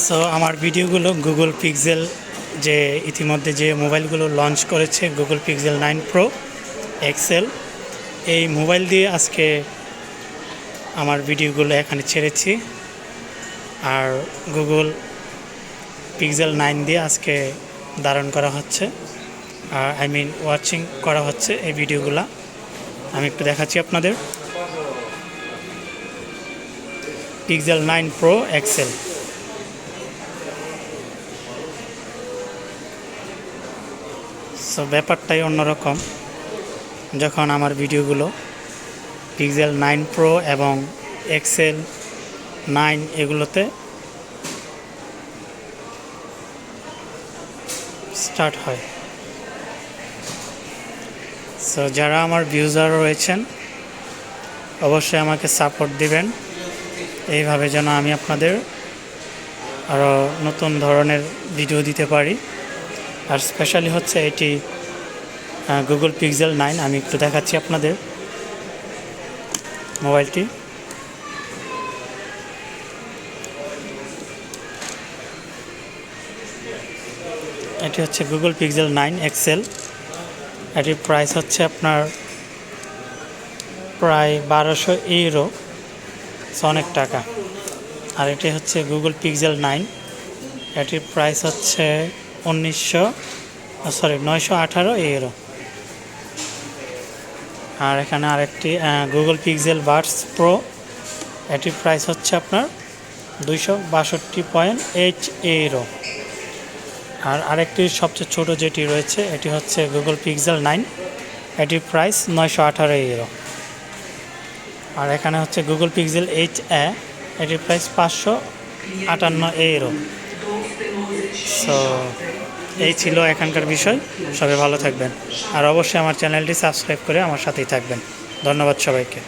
So আমার ভিডিওগুলো Google pixel যে ইতিমধ্যে যে মোবাইলগুলো লঞ্চ করেছে Google Pixel nine Pro XL এই মোবাইল দিয়ে আজকে আমার ভিডিওগুলো এখানে ছেড়েছি। আর গুগল পিক্সেল নাইন দিয়ে আজকে ধারণ করা হচ্ছে। আর আই মিন ওয়াচিং করা হচ্ছে এই ভিডিওগুলো। আমি একটু দেখাচ্ছি আপনাদের। Pixel nine Pro XL so ব্যাপারটাই অন্যরকম। যখন আমার ভিডিওগুলো পিক্সেল নাইন প্রো এবং এক্সেল নাইন এগুলোতে স্টার্ট হয়। সো যারা আমার ভিউজার রয়েছেন, অবশ্যই আমাকে সাপোর্ট দিবেন। এইভাবে যেন আমি আপনাদের আরও নতুন ধরনের ভিডিও দিতে পারি। আর স্পেশালি হচ্ছে এটি গুগল পিক্সেল নাইন আমি একটু দেখাচ্ছি আপনাদের মোবাইলটি। এটি হচ্ছে গুগল পিক্সেল নাইন এক্সেল এটির প্রাইস হচ্ছে আপনার প্রায় বারোশো ইউরো অনেক টাকা। আর এটি হচ্ছে গুগল পিক্সেল নাইন এটির প্রাইস হচ্ছে উনিশশো সরি নয়শো আঠারো ইউরো আর এখানে আরেকটি গুগল পিক্সেল বাডস প্রো এটির প্রাইস হচ্ছে আপনার দুইশো বাষট্টি পয়েন্ট এইট ইউরো আর আরেকটি সবচেয়ে ছোট যেটি রয়েছে, এটি হচ্ছে গুগল পিক্সেল নাইন এটির প্রাইস নয়শো আঠারো ইউরো আর এখানে হচ্ছে গুগল পিক্সেল এইচ এ এটির প্রাইস পাঁচশো আটান্ন ইউরো সো এই ছিল এখানকার বিষয়। সবাই ভালো থাকবেন। আর অবশ্যই আমার চ্যানেলটি সাবস্ক্রাইব করে আমার সাথেই থাকবেন। ধন্যবাদ সবাইকে।